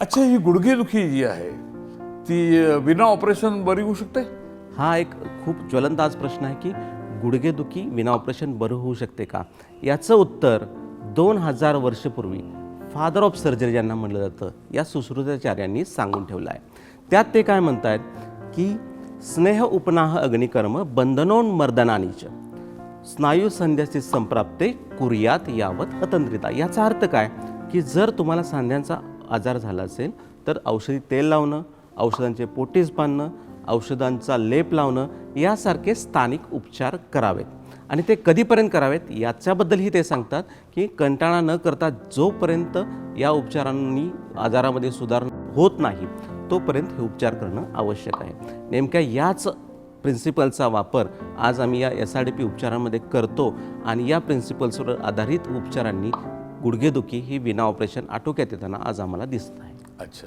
अच्छा ही गुडघेदुखी जी आहे ती विना ऑपरेशन बरी होऊ शकते? हा एक खूप ज्वलंत आज प्रश्न आहे की गुडघेदुखी विना ऑपरेशन बरं होऊ शकते का? याचं उत्तर दोन हजार वर्षपूर्वी फादर ऑफ सर्जरी ज्यांना म्हटलं जातं या सुश्रुताचार्यांनी सांगून ठेवलं आहे. त्यात ते काय म्हणत आहेत की स्नेह उपनाह अग्निकर्म बंधनोन मर्दनानीच. स्नायू संध्याची संप्राप्ते कुर्यात यावत अतंत्रिता. याचा अर्थ काय? की जर तुम्हाला सांध्यांचा आजार झाला असेल तर औषधी तेल लावणं औषधांचे पोटीस बांधणं औषधांचा लेप लावणं यासारखे स्थानिक उपचार करावेत. आणि ते कधीपर्यंत करावेत याच्याबद्दलही ते सांगतात की कंटाळा न करता जोपर्यंत या उपचारांनी आजारामध्ये सुधारणा होत नाही तोपर्यंत हे उपचार करणं आवश्यक आहे. नेमक्या याच प्रिन्सिपलचा वापर आज आम्ही या एस आर डी पी उपचारांमध्ये करतो आणि या प्रिन्सिपल्सवर आधारित उपचारांनी गुडघेदुखी ही विना ऑपरेशन आटोक्यात येताना आज आम्हाला दिसत आहे. अच्छा.